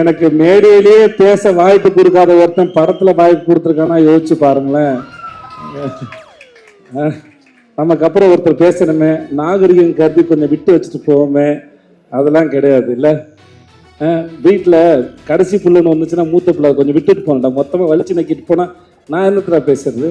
எனக்கு மேடையிலேயே பேச வாய்ப்பு கொடுக்காத ஒருத்தன் படத்துல வாய்ப்பு கொடுத்துருக்கானா யோசிச்சு பாருங்களேன். நமக்கு அப்புறம் ஒருத்தர் பேசணுமே. நாகரிகம் கருதி கொஞ்சம் விட்டு வச்சுட்டு போவோமே. அதெல்லாம் கிடையாது இல்ல? வீட்டில் கடைசி புள்ளைன்னு வந்துச்சுன்னா மூத்த பிள்ளை கொஞ்சம் விட்டுட்டு போனேன்டா மொத்தமாக வலிச்சு நக்கிட்டு போனா நான் என்னத்துல பேசுறது?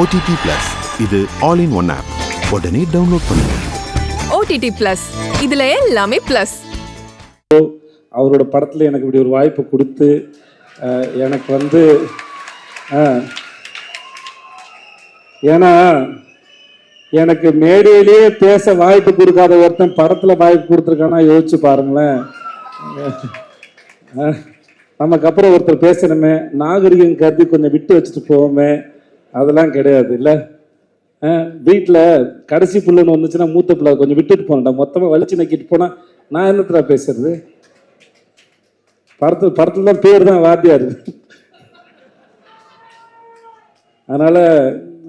ஓடிடி பிளஸ் இது ஆல் இன் ஒன் ஆப் உடனே டவுன்லோட் பண்ணுங்க. ஓடிடி பிளஸ் இதுல எல்லாமே பிளஸ் அவரோட படத்தில் எனக்கு இப்படி ஒரு வாய்ப்பு கொடுத்து எனக்கு வந்து ஏன்னா எனக்கு மேடையிலேயே பேச வாய்ப்பு கொடுக்காத ஒருத்தன் படத்தில் வாய்ப்பு கொடுத்துருக்கானா யோசிச்சு பாருங்களேன். நமக்கு அப்புறம் ஒருத்தர் பேசணுமே நாகரிகம் கருதி கொஞ்சம் விட்டு வச்சுட்டு போவோமே. அதெல்லாம் கிடையாது இல்லை? வீட்டில் கடைசி புள்ளைன்னு வந்துச்சுன்னா மூத்த பிள்ளை கொஞ்சம் விட்டுட்டு போனேன்டா மொத்தமாக வலிச்சு நக்கிட்டு போனால் நான் என்னத்துல பேசுறது? படத்து படத்துல தான் பேர் தான் வாத்தியார். அதனால்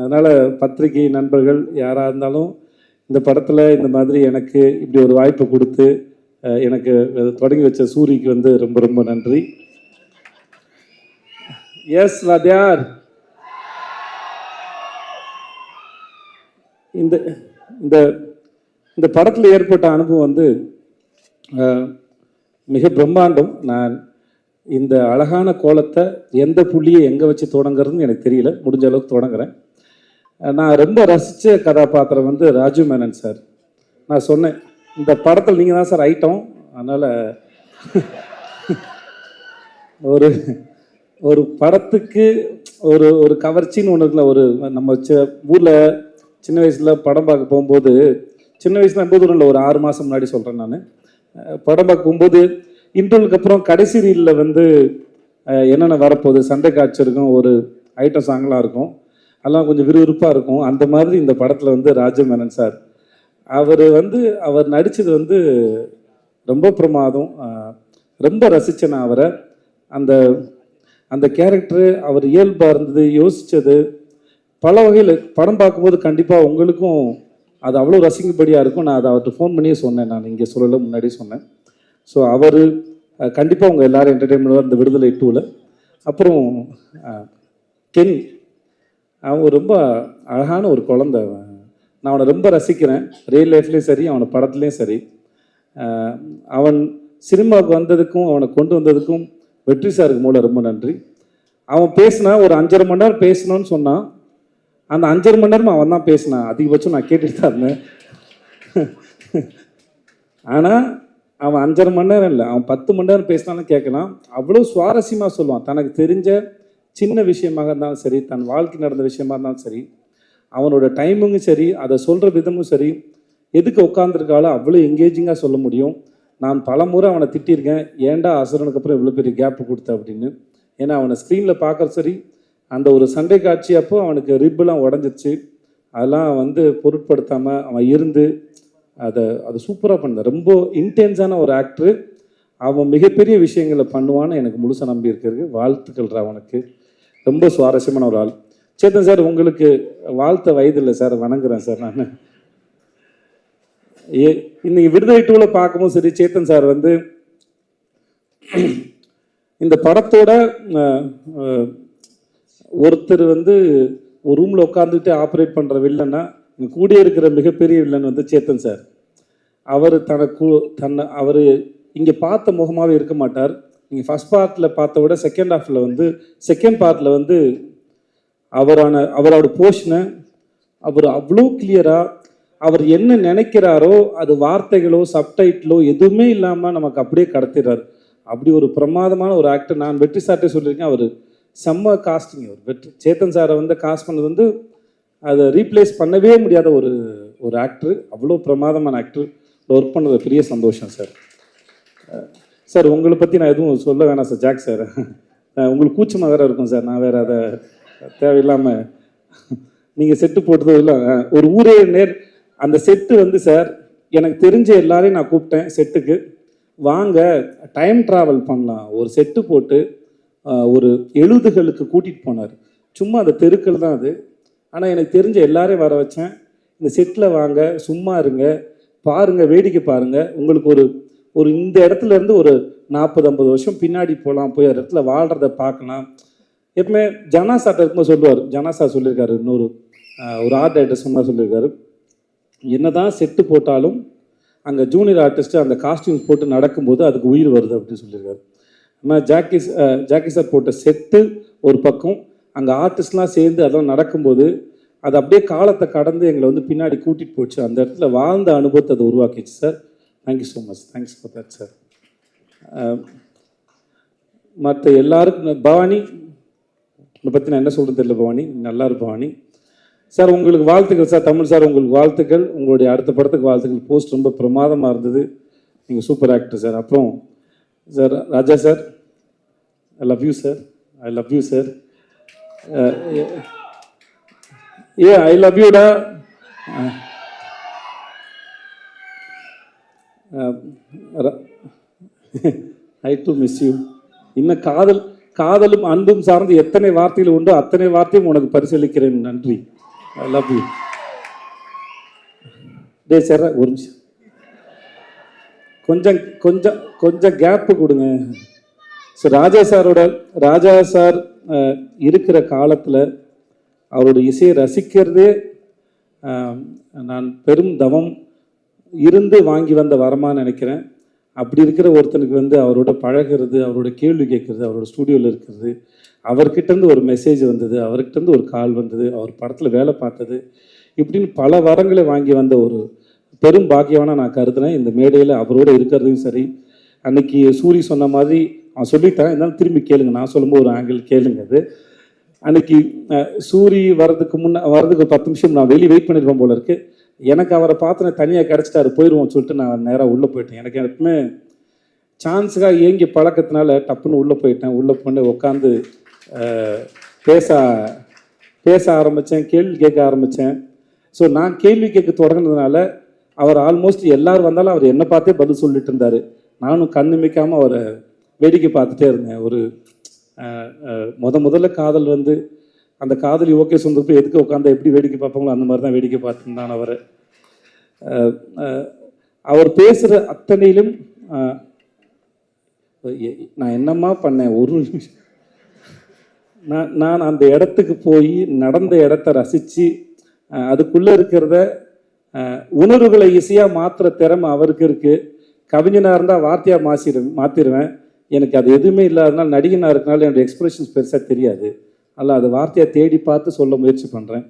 அதனால் பத்திரிகை நண்பர்கள் யாராக இருந்தாலும் இந்த படத்தில் இந்த மாதிரி எனக்கு இப்படி ஒரு வாய்ப்பு கொடுத்து எனக்கு தொடங்கி வச்ச சூரிக்கு வந்து ரொம்ப ரொம்ப நன்றி. எஸ் வாத்தியார். இந்த இந்த இந்த படத்தில் ஏற்பட்ட அனுபவம் வந்து மிக பிரம்மாண்டம். நான் இந்த அழகான கோலத்தை எந்த புள்ளியை எங்கே வச்சு தொடங்குறதுன்னு எனக்கு தெரியல. முடிஞ்ச அளவுக்கு தொடங்குறேன். நான் ரொம்ப ரசித்த கதாபாத்திரம் வந்து ராஜு மேனன் சார். நான் சொன்னேன் இந்த படத்தில் நீங்கள் தான் சார் ஐட்டம். அதனால் ஒரு ஒரு படத்துக்கு ஒரு ஒரு கவர்ச்சின்னு ஒன்று இருக்குல்ல ஒரு நம்ம சி- ஊரில் சின்ன வயசில் படம் பார்க்க போகும்போது சின்ன வயசுல ரொம்ப இல்லை ஒரு ஆறு மாதம் முன்னாடி சொல்கிறேன் நான். படம் பார்க்க போகும்போது இன்டர்வலுக்கு அப்புறம் கடைசி ரீலில் வந்து என்னென்ன வரப்போகுது சண்டை காட்சி இருக்கும் ஒரு ஐட்டம் சாங்லாம் இருக்கும். அதெல்லாம் கொஞ்சம் விறுவிறுப்பாக இருக்கும். அந்த மாதிரி இந்த படத்தில் வந்து ராஜமேனன் சார் அவர் வந்து அவர் நடித்தது வந்து ரொம்ப பிரமாதம். ரொம்ப ரசித்தேன் நான் அவரை. அந்த அந்த கேரக்டரு அவர் இயல்பாக இருந்தது யோசித்தது பல வகையில் படம் பார்க்கும்போது கண்டிப்பாக உங்களுக்கும் அது அவ்வளோ ரசிக்கும்படியாக இருக்கும். நான் அதை அவர்கிட்ட ஃபோன் பண்ணியே சொன்னேன். நான் இங்கே சொல்லலை முன்னாடி சொன்னேன். ஸோ அவர் கண்டிப்பாக உங்கள் எல்லாரும் என்டர்டெயின்மெண்ட் இந்த விடுதலை டூவில் அப்புறம் கென் அவன் ரொம்ப அழகான ஒரு குழந்தை அவன். நான் அவனை ரொம்ப ரசிக்கிறேன். ரியல் லைஃப்லேயும் சரி அவனை படத்துலேயும் சரி. அவன் சினிமாவுக்கு வந்ததுக்கும் அவனை கொண்டு வந்ததுக்கும் வெற்றி சாருக்கு மூலம் ரொம்ப நன்றி. அவன் பேசினா ஒரு அஞ்சரை மணி நேரம் பேசணும்னு சொன்னான். அந்த அஞ்சரை மணி நேரம் அவன் தான் பேசினான். அதிகபட்சம் நான் கேட்டுட்டு தான் இருந்தேன். ஆனால் அவன் அஞ்சரை மணி நேரம் இல்லை. அவன் பத்து மணி நேரம் பேசினாலும் கேட்கலாம். அவ்வளோ சுவாரஸ்யமாக சொல்லுவான். தனக்கு தெரிஞ்ச சின்ன விஷயமாக இருந்தாலும் சரி தன் வாழ்க்கை நடந்த விஷயமா இருந்தாலும் சரி அவனோட டைமிங்கும் சரி அதை சொல்கிற விதமும் சரி எதுக்கு உட்காந்துருக்காலும் அவ்வளோ எங்கேஜிங்காக சொல்ல முடியும். நான் பல முறை அவனை திட்டியிருக்கேன். ஏன்டா அசுரனுக்கு அப்புறம் இவ்வளோ பெரிய கேப்பு கொடுத்த அப்படின்னு. ஏன்னா அவனை ஸ்க்ரீனில் பார்க்குற சரி அந்த ஒரு சண்டை காட்சி அப்போ அவனுக்கு ரிப்பெல்லாம் உடஞ்சிச்சு அதெல்லாம் வந்து பொருட்படுத்தாமல் அவன் இருந்து அதை அதை சூப்பராக பண்ண ரொம்ப இன்டென்ஸான ஒரு ஆக்டரு அவன் மிகப்பெரிய விஷயங்களை பண்ணுவான்னு எனக்கு முழுசாக நம்பி இருக்கிறது. வாழ்த்துக்கள் அவனுக்கு ரொம்ப சுவாரஸ்யமான ஒரு ஆள். சேத்தன் சார் உங்களுக்கு வாழ்த்த வயது இல்லை சார். வணங்குறேன் சார் நான். ஏ இன்னைக்கு விடுதலை டூவில் பார்க்கவும் சரி சேத்தன் சார் வந்து இந்த படத்தோட ஒருத்தர் வந்து ஒரு ரூமில் உட்காந்துட்டு ஆப்ரேட் பண்ணுற வில்லன்னா இங்க கூடிய இருக்கிற மிகப்பெரிய வில்லன் வந்து சேத்தன் சார் அவர் தனக்கு தன்னை அவர் இங்கே பார்த்த முகமாகவே இருக்க மாட்டார். நீங்கள் ஃபர்ஸ்ட் பார்ட்டில் பார்த்த விட செகண்ட் ஹாஃபில் வந்து செகண்ட் பார்ட்டில் வந்து அவரான அவரோட போஷனை அவர் அவ்வளோ கிளியராக அவர் என்ன நினைக்கிறாரோ அது வார்த்தைகளோ சப்டைட்டிலோ எதுவுமே இல்லாமல் நமக்கு அப்படியே கடத்திடுறார். அப்படி ஒரு பிரமாதமான ஒரு ஆக்டர் நான் வெற்றி சாட்டே சொல்லியிருக்கேன். அவர் செம்ம காஸ்டிங் ஒரு வெற்றி சேத்தன் சாரை வந்து காஸ்ட் பண்ணது வந்து அதை ரீப்ளேஸ் பண்ணவே முடியாத ஒரு ஒரு ஆக்டர் அவ்வளோ பிரமாதமான ஆக்டர் ஒர்க் பண்ணது பெரிய சந்தோஷம் சார் சார் உங்களை பற்றி நான் எதுவும் சொல்ல வேணாம் சார் ஜாக் சார் உங்களுக்கு கூச்சமாக வேறு இருக்கும் சார் நான் வேறு அதை தேவையில்லாமல் நீங்கள் செட்டு போட்டது இல்லை. ஒரு ஊரே நேர் அந்த செட்டு வந்து சார் எனக்கு தெரிஞ்ச எல்லாரையும் நான் கூப்பிட்டேன் செட்டுக்கு வாங்க டைம் ட்ராவல் பண்ணலாம். ஒரு செட்டு போட்டு ஒரு எழுதுகளுக்கு கூட்டிகிட்டு போனார். சும்மா அந்த தெருக்கள் தான் அது. ஆனால் எனக்கு தெரிஞ்ச எல்லாரையும் வர வச்சேன். இந்த செட்டில் வாங்க சும்மா இருங்க பாருங்கள் வேடிக்கை பாருங்கள் உங்களுக்கு ஒரு ஒரு இந்த இடத்துல இருந்து ஒரு நாற்பது ஐம்பது வருஷம் பின்னாடி போகலாம் போய் அந்த இடத்துல வாழ்கிறத பார்க்கலாம். எப்பவுமே ஜனாசாட்ட இருக்கும்போது சொல்லுவார். ஜனாசா சொல்லியிருக்காரு இன்னொரு ஒரு ஆர்ட் டைரக்டர் சும்மா சொல்லியிருக்காரு. என்னதான் செட்டு போட்டாலும் அங்கே ஜூனியர் ஆர்டிஸ்ட்டு அந்த காஸ்டியூம்ஸ் போட்டு நடக்கும்போது அதுக்கு உயிர் வருது அப்படின்னு சொல்லியிருக்காரு. ஆனால் ஜாக்கி ஜாக்கி சார் போட்ட செட்டு ஒரு பக்கம் அங்கே ஆர்டிஸ்ட்லாம் சேர்ந்து அதெல்லாம் நடக்கும்போது அது அப்படியே காலத்தை கடந்து எங்களை வந்து பின்னாடி கூட்டிகிட்டு போச்சு. அந்த இடத்துல வாழ்ந்த அனுபவத்தை அதை உருவாக்கிச்சு sir. Thank you so much thanks for that sir மற்ற எல்லாருக்கும் பவானி உன்னை பற்றி நான் என்ன சொல்கிறது தெரியல பவானி. நல்லா பவானி. சார் உங்களுக்கு வாழ்த்துக்கள் சார். தமிழ் சார் உங்களுக்கு வாழ்த்துக்கள். உங்களுடைய அடுத்த படத்துக்கு வாழ்த்துக்கள். போஸ்ட் ரொம்ப பிரமாதமாக இருந்தது. நீங்கள் சூப்பர் ஆக்டர் சார். அப்புறம் sir Raja sir. I love you sir I love you sir A I love யூடா ஐ டு மிஸ் யூ இன்னும் காதல் காதலும் அன்பும் சார்ந்து எத்தனை வார்த்தைகள் உண்டோ அத்தனை வார்த்தையும் உனக்கு பரிசீலிக்கிறேன் நன்றி. ஐ லவ் யூ டே சார் ஒரு நிமிஷம். கொஞ்சம் கொஞ்சம் கொஞ்சம் கேப்பு கொடுங்க. ஸோ ராஜா சாரோட ராஜா சார் இருக்கிற காலத்தில் அவரோட இசையை ரசிக்கிறதே நான் பெரும் தவம் இருந்து வாங்கி வந்த வரமாக நினைக்கிறேன். அப்படி இருக்கிற ஒருத்தனுக்கு வந்து அவரோட பழகுறது அவரோட கேள்வி கேட்குறது அவரோட ஸ்டூடியோவில் இருக்கிறது அவர்கிட்டருந்து ஒரு மெசேஜ் வந்தது அவர்கிட்டருந்து ஒரு கால் வந்தது அவர் படத்தில் வேலை பார்த்தது இப்படின்னு பல வரங்களை வாங்கி வந்த ஒரு பெரும் பாக்கியமான நான் கருதுனேன் இந்த மேடையில் அவரோட இருக்கிறதையும் சரி அன்னைக்கு சூரி சொன்ன மாதிரி அவன் சொல்லிட்டான். இருந்தாலும் திரும்பி கேளுங்க. நான் சொல்லும்போது ஒரு ஆங்கிள் கேளுங்க அது. அன்னைக்கு சூரி வர்றதுக்கு முன்ன வர்றதுக்கு பத்து நிமிஷம் நான் வெளியே வெயிட் பண்ணியிருப்பேன் போல இருக்கு. எனக்கு அவரை பார்த்து நான் தனியாக கிடச்சிட்டாரு போயிடுவோம்னு சொல்லிட்டு நான் நேராக உள்ளே போயிட்டேன். எனக்கு எப்பவுமே சான்ஸுக்காக ஏங்கி பழக்கத்தினால டப்புன்னு உள்ளே போயிட்டேன். உள்ளே போய் உட்காந்து பேச பேச ஆரம்பித்தேன் கேள்வி கேட்க ஆரம்பித்தேன் ஸோ நான் கேள்வி கேட்க தொடங்கினதுனால அவர் ஆல்மோஸ்ட் எல்லாரும் வந்தாலும் அவர் என்னை பார்த்தே பதில் சொல்லிட்டு இருந்தார். நானும் கண்ணு மிக்காமல் அவரை வேடிக்கை பார்த்துட்டே இருந்தேன். ஒரு முத முதல்ல காதல் வந்து அந்த காதலி ஓகே சொன்னப்போ எதுக்கு உட்காந்தா எப்படி வேடிக்கை பார்ப்பாங்களோ அந்த மாதிரி தான் வேடிக்கை பார்த்துருந்தான் அவர் அவர் பேசுகிற அத்தனையிலும் நான் என்னம்மா பண்ணேன்? ஒரு நிமிஷம். நான் நான் அந்த இடத்துக்கு போய் நடந்த இடத்த ரசித்து அதுக்குள்ளே இருக்கிறத உணர்வுகளை இசையாக மாற்றுற திறமை அவருக்கு இருக்குது கவிஞனாக இருந்தால் வார்த்தையாக மாசிடு மாற்றிடுவேன் எனக்கு அது எதுவுமே இல்லாதனால நடிகனாக இருக்கனால என்னோட எக்ஸ்பிரஷன்ஸ் பெருசாக தெரியாது. அல்ல அது வார்த்தையை தேடி பார்த்து சொல்ல முயற்சி பண்ணுறேன்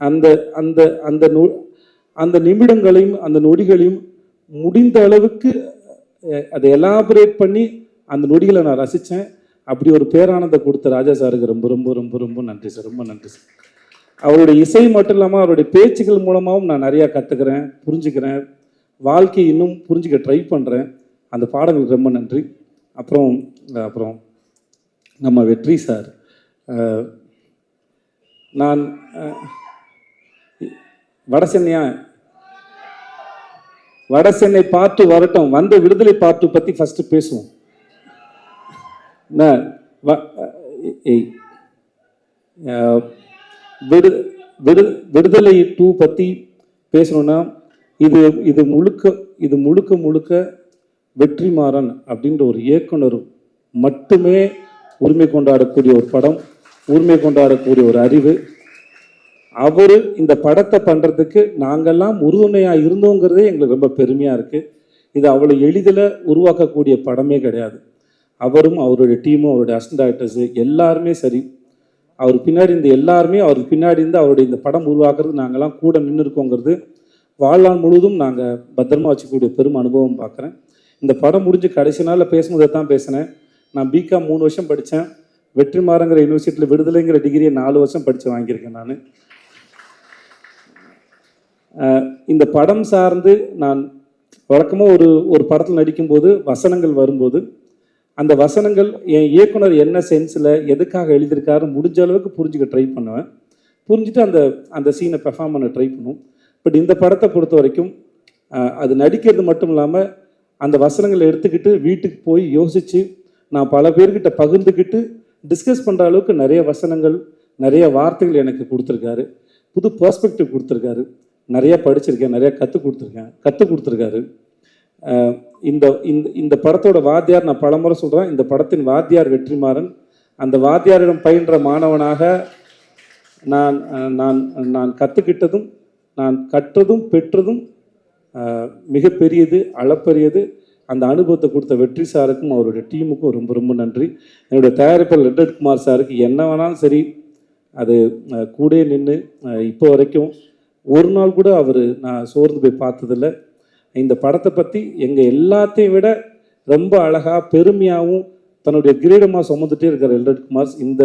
அந்த அந்த அந்த நொ அந்த நிமிடங்களையும் அந்த நொடிகளையும் முடிந்த அளவுக்கு அதை எலாபரேட் பண்ணி அந்த நொடிகளை நான் ரசித்தேன் அப்படி ஒரு பேரானந்த கொடுத்த ராஜா சாருக்கு ரொம்ப ரொம்ப ரொம்ப ரொம்ப நன்றி சார். ரொம்ப நன்றி சார். அவருடைய இசை மட்டும் இல்லாமல் அவருடைய பேச்சுகள் மூலமாகவும் நான் நிறையா கற்றுக்கிறேன் புரிஞ்சுக்கிறேன். வாழ்க்கையை இன்னும் புரிஞ்சுக்க ட்ரை பண்ணுறேன் அந்த பாடங்களுக்கு ரொம்ப நன்றி. அப்புறம் அப்புறம் நம்ம வெற்றி சார். நான் வடசென்னையா வடசென்னை பார்த்து வரட்டும். வந்த விடுதலை பார்த்து பற்றி ஃபஸ்ட்டு பேசுவோம். ஏய் விடு விடு விடுதலை டூ பற்றி பேசணும்னா இது இது முழுக்க இது முழுக்க முழுக்க வெற்றிமாறன் அப்படின்ற ஒரு இயக்குனர் மட்டுமே உரிமை கொண்டாடக்கூடிய ஒரு படம் உரிமை கொண்டாடக்கூடிய ஒரு அறிவு. அவர் இந்த படத்தை பண்ணுறதுக்கு நாங்கள்லாம் உறுதுணையாக இருந்தோங்கிறதே எங்களுக்கு ரொம்ப பெருமையாக இருக்குது இது அவ்வளோ எளிதில் உருவாக்கக்கூடிய படமே கிடையாது. அவரும் அவருடைய டீமும் அவருடைய அசிஸ்டன்ட் ஆக்டர்ஸு எல்லாருமே சரி. அவர் பின்னாடி இந்த எல்லாருமே அவருக்கு பின்னாடி இருந்து அவருடைய இந்த படம் உருவாக்குறது நாங்கெல்லாம் கூட நின்று இருக்கோங்கிறது வாழ்நாள் முழுவதும் நாங்கள் பத்திரமா வச்சுக்கூடிய பெரும் அனுபவம் பார்க்குறேன் இந்த படம் முடிஞ்சு கடைசி நாளில் பேசும்போது தான் பேசினேன். நான் பிகாம் மூணு வருஷம் படித்தேன் வெற்றிமாறங்கிற யூனிவர்சிட்டியில் விடுதலைங்கிற டிகிரியை நாலு வருஷம் படித்து வாங்கியிருக்கேன் நான். இந்த படம் சார்ந்து நான் வழக்கமாக ஒரு ஒரு படத்தில் நடிக்கும்போது வசனங்கள் வரும்போது அந்த வசனங்கள் என் இயக்குனர் என்ன சென்ஸில் எதுக்காக எழுதியிருக்காரு முடிஞ்ச அளவுக்கு புரிஞ்சுக்க ட்ரை பண்ணுவேன். புரிஞ்சுட்டு அந்த அந்த சீனை பெர்ஃபார்ம் பண்ண ட்ரை பண்ணும் பட் இந்த படத்தை பொறுத்த வரைக்கும் அது நடிக்கிறது மட்டும் இல்லாமல் அந்த வசனங்களை எடுத்துக்கிட்டு வீட்டுக்கு போய் யோசித்து நான் பல பேர்கிட்ட பகிர்ந்துக்கிட்டு டிஸ்கஸ் பண்ணுற அளவுக்கு நிறைய வசனங்கள் நிறைய வார்த்தைகள் எனக்கு கொடுத்துருக்காரு. புது பர்ஸ்பெக்டிவ் கொடுத்துருக்காரு. நிறையா படிச்சிருக்கேன் நிறையா கற்றுக் கொடுத்துருக்கேன் கற்றுக் கொடுத்துருக்காரு. இந்த இந்த இந்த படத்தோட வாத்தியார் நான் பலமுறை சொல்கிறேன் இந்த படத்தின் வாத்தியார் வெற்றிமாறன். அந்த வாத்தியாரிடம் பயின்ற மாணவனாக நான் நான் நான் கற்றுக்கிட்டதும் நான் கற்றதும் பெற்றதும் மிகப்பெரியது அளப்பரியது. அந்த அனுபவத்தை கொடுத்த வெற்றி சாருக்கும் அவருடைய டீமுக்கும் ரொம்ப ரொம்ப நன்றி. என்னுடைய தயாரிப்பாளர் லெட்டட் குமார் சாருக்கு என்ன வேணாலும் சரி அது கூட நின்று இப்போ வரைக்கும் ஒரு நாள் கூட அவர் நான் சோர்ந்து போய் பார்த்ததில்ல. இந்த படத்தை பற்றி எங்கள் எல்லாத்தையும் விட ரொம்ப அழகாக பெருமையாகவும் தன்னுடைய கிரீடமாக சுமந்துட்டே இருக்கிற எல்ரட் குமார் இந்த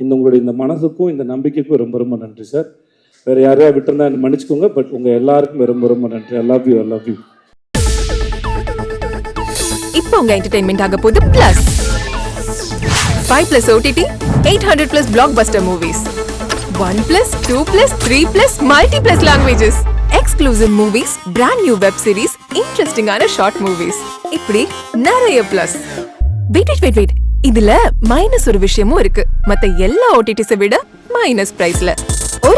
இந்த உங்களுடைய இந்த மனசுக்கும் இந்த நம்பிக்கைக்கும் ரொம்ப ரொம்ப நன்றி சார். வேறு யாரையா விட்டுருந்தா மன்னிச்சுக்கோங்க. பட் உங்கள் எல்லாருக்கும் ரொம்ப ரொம்ப நன்றி. I love you I love you இப்போ உங்க என்டர்டைன்மெண்ட் ஆக போகுது plus five plus OTT eight hundred plus blockbuster movies one plus two plus three plus multi plus languages exclusive movies brand new web series இன்ட்ரெஸ்டிங்கான short movies இப்படி நிறைய plus wait wait wait wait இதுல minus ஒரு விஷயமும் இருக்கு. மத்த எல்லா ஓடிடிஸை விட மைனஸ் பிரைஸ்ல